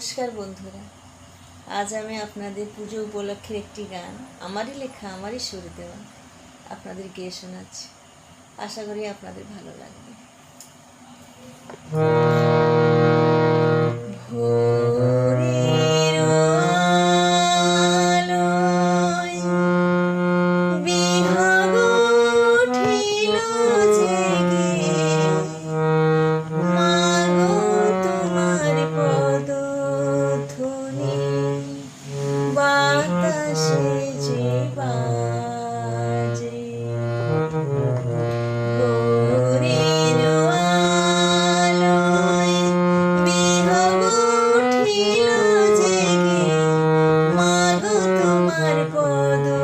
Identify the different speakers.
Speaker 1: নমস্কার বন্ধুরা। আজ আমি আপনাদের পুজো উপলক্ষের একটি গান, আমারই লেখা, আমারই সুর দেওয়া আপনাদের গিয়ে শোনাচ্ছি। আশা করি আপনাদের ভালো লাগবে। for Pripadu.